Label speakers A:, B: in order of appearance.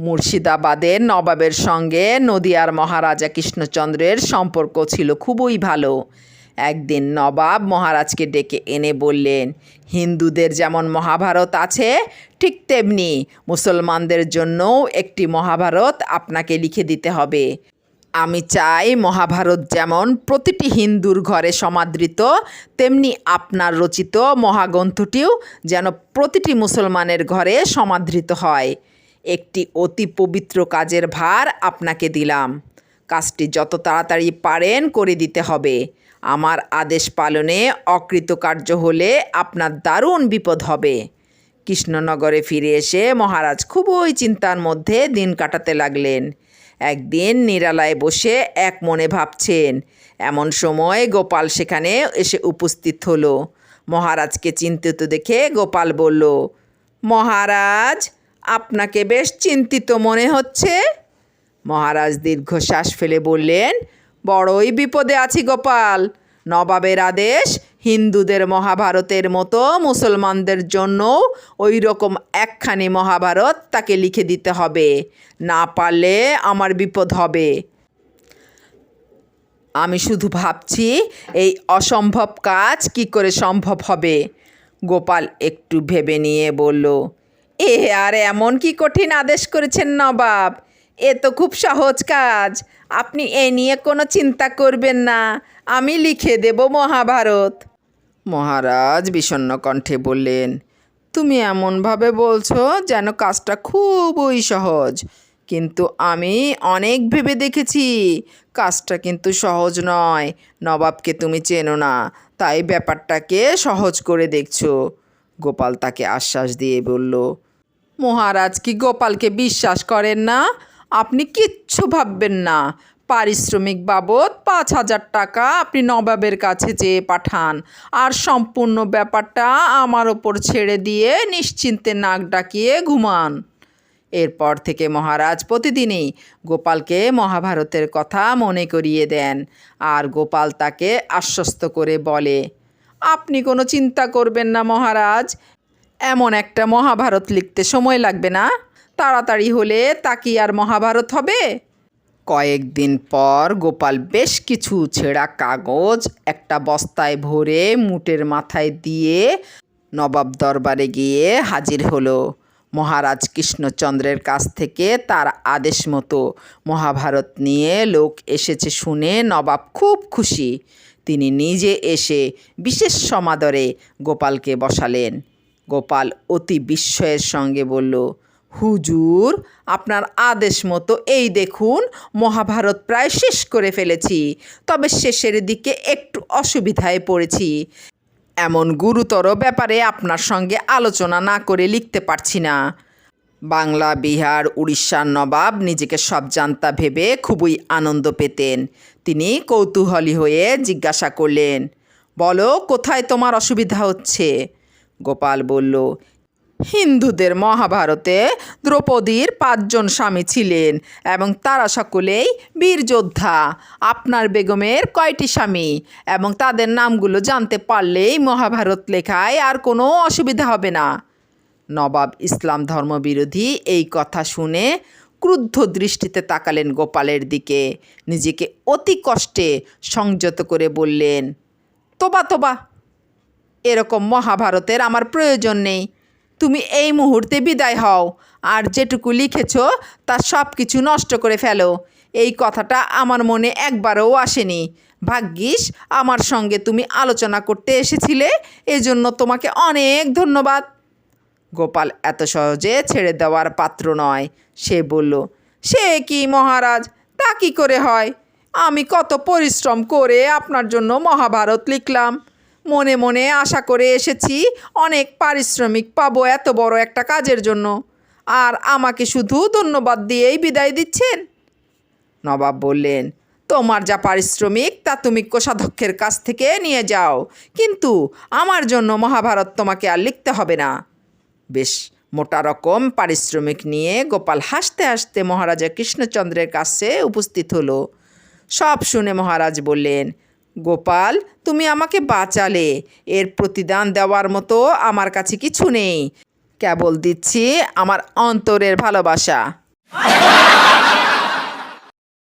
A: মুর্শিদাবাদের নবাবের সঙ্গে নদিয়ার মহারাজা কৃষ্ণচন্দ্রের সম্পর্ক ছিল খুবই ভালো। একদিন নবাব মহারাজকে ডেকে এনে বললেন, হিন্দুদের যেমন মহাভারত আছে, ঠিক তেমনি মুসলমানদের জন্যও একটি মহাভারত আপনাকে লিখে দিতে হবে। আমি চাই মহাভারত যেমন প্রতিটি হিন্দুর ঘরে সমাদৃত, তেমনি আপনার রচিত মহাগ্রন্থটিও যেন প্রতিটি মুসলমানের ঘরে সমাদৃত হয়। একটি অতি পবিত্র কাজের ভার আপনাকে দিলাম। কাজটি যত তাড়াতাড়ি পারেন করে দিতে হবে। আমার আদেশ পালনে অকৃতকার্য হলে আপনার দারুণ বিপদ হবে। কৃষ্ণনগরে ফিরে এসে মহারাজ খুবই চিন্তার মধ্যে দিন কাটাতে লাগলেন। একদিন নিরালায় বসে এক মনে ভাবছেন, এমন সময় গোপাল সেখানে এসে উপস্থিত হলো। মহারাজকে চিন্তিত দেখে গোপাল বলল, মহারাজ আপনাকে বেশ চিন্তিত মনে হচ্ছে? মহারাজ দীর্ঘশ্বাস ফেলে বললেন, বড়ই বিপদে আছি গোপাল। নবাবের আদেশ হিন্দুদের মহাভারতের মতো মুসলমানদের জন্য ওই রকম একখানি মহাভারত তাকে লিখে দিতে হবে। না পারলে আমার বিপদ হবে। আমি শুধু ভাবছি, এই অসম্ভব কাজ কি করে সম্ভব হবে? গোপাল একটু ভেবে নিয়ে বলল এ, আর এমন কি কঠিন আদেশ করেছেন নবাব? এ তো খুব সহজ কাজ। আপনি এ নিয়ে কোনো চিন্তা করবেন না। আমি লিখে দেব মহাভারত। মহারাজ বিষণ্ণ কণ্ঠে বললেন, তুমি এমনভাবে বলছো যেন কাজটা খুবই সহজ। কিন্তু আমি অনেক ভেবে দেখেছি, কাজটা কিন্তু সহজ নয়। নবাবকে তুমি চেনো না, তাই ব্যাপারটাকে সহজ করে দেখছ। গোপাল তাকে আশ্বাস দিয়ে বলল মহারাজ কি গোপালকে বিশ্বাস করেন না? আপনি কিচ্ছু ভাববেন না। পারিশ্রমিক বাবদ পাঁচ হাজার টাকা আপনি নবাবের কাছে চেয়ে পাঠান। আর সম্পূর্ণ ব্যাপারটা আমার ওপর ছেড়ে দিয়ে নিশ্চিন্তে নাক ডাকিয়ে ঘুমান। এরপর থেকে মহারাজ প্রতিদিনই গোপালকে মহাভারতের কথা মনে করিয়ে দেন। আর গোপাল তাকে আশ্বস্ত করে বলে, আপনি কোনো চিন্তা করবেন না মহারাজ। এমন একটা মহাভারত লিখতে সময় লাগবে না। তাড়াতাড়ি হলে তা কি আর মহাভারত হবে? কয়েকদিন পর গোপাল বেশ কিছু ছেঁড়া কাগজ একটা বস্তায় ভরে মুটের মাথায় দিয়ে নবাব দরবারে গিয়ে হাজির হলো। মহারাজ কৃষ্ণচন্দ্রের কাছ থেকে তার আদেশ মতো মহাভারত নিয়ে লোক এসেছে শুনে নবাব খুব খুশি। তিনি নিজে এসে বিশেষ সমাদরে গোপালকে বসালেন। গোপাল অতি বিস্ময়ের সঙ্গে বলল, হুজুর, আপনার আদেশ মতো এই দেখুন, মহাভারত প্রায় শেষ করে ফেলেছি, তবে শেষের দিকে একটু অসুবিধায় পড়েছি। এমন গুরুতর ব্যাপারে আপনার সঙ্গে আলোচনা না করে লিখতে পারছি না। বাংলা, বিহার উড়িষ্যার নবাব নিজেকে সব জানতা ভেবে খুবই আনন্দ পেতেন। তিনি কৌতূহলী হয়ে জিজ্ঞাসা করলেন, বলো, কোথায় তোমার অসুবিধা হচ্ছে? গোপাল বলল, হিন্দুদের মহাভারতে দ্রৌপদীর পাঁচজন স্বামী ছিলেন এবং তারা সকলেই বীর যোদ্ধা। আপনার বেগমের কয়টি স্বামী এবং তাদের নামগুলো জানতে পারলেই মহাভারত লেখায় আর কোনো অসুবিধা হবে না। নবাব ইসলাম ধর্মবিরোধী এই কথা শুনে ক্রুদ্ধ দৃষ্টিতে তাকালেন গোপালের দিকে। নিজেকে অতি কষ্টে সংযত করে বললেন, তোবা তোবা এরকম মহাভারতের আমার প্রয়োজন নেই। তুমি এই মুহূর্তে বিদায় হও, আর যেটুকু লিখেছ তা সব কিছু নষ্ট করে ফেলো। এই কথাটা আমার মনে একবারও আসেনি। ভাগ্যিস, আমার সঙ্গে তুমি আলোচনা করতে এসেছিলে, এজন্য তোমাকে অনেক ধন্যবাদ। গোপাল এত সহজে ছেড়ে দেওয়ার পাত্র নয়, সে বলল, সে কি মহারাজ? তা কি করে হয়? আমি কত পরিশ্রম করে আপনার জন্য মহাভারত লিখলাম। মনে মনে আশা করে এসেছি, অনেক পারিশ্রমিক পাবো এত বড় একটা কাজের জন্য। আর আমাকে শুধু ধন্যবাদ দিয়েই বিদায় দিচ্ছেন? নবাব বললেন, তোমার যা পারিশ্রমিক, তা তুমি কোষাধ্যক্ষের কাছ থেকে নিয়ে যাও। কিন্তু আমার জন্য মহাভারত তোমাকে আর লিখতে হবে না। বেশ, মোটা রকম পারিশ্রমিক নিয়ে গোপাল হাসতে হাসতে মহারাজা কৃষ্ণচন্দ্রের কাছে উপস্থিত হলো। সব শুনে মহারাজ বললেন গোপাল, তুমি আমাকে বাঁচালে। এর প্রতিদান দেওয়ার মতো আমার কাছে কিছু নেই। কেবল দিচ্ছি আমার অন্তরের ভালোবাসা।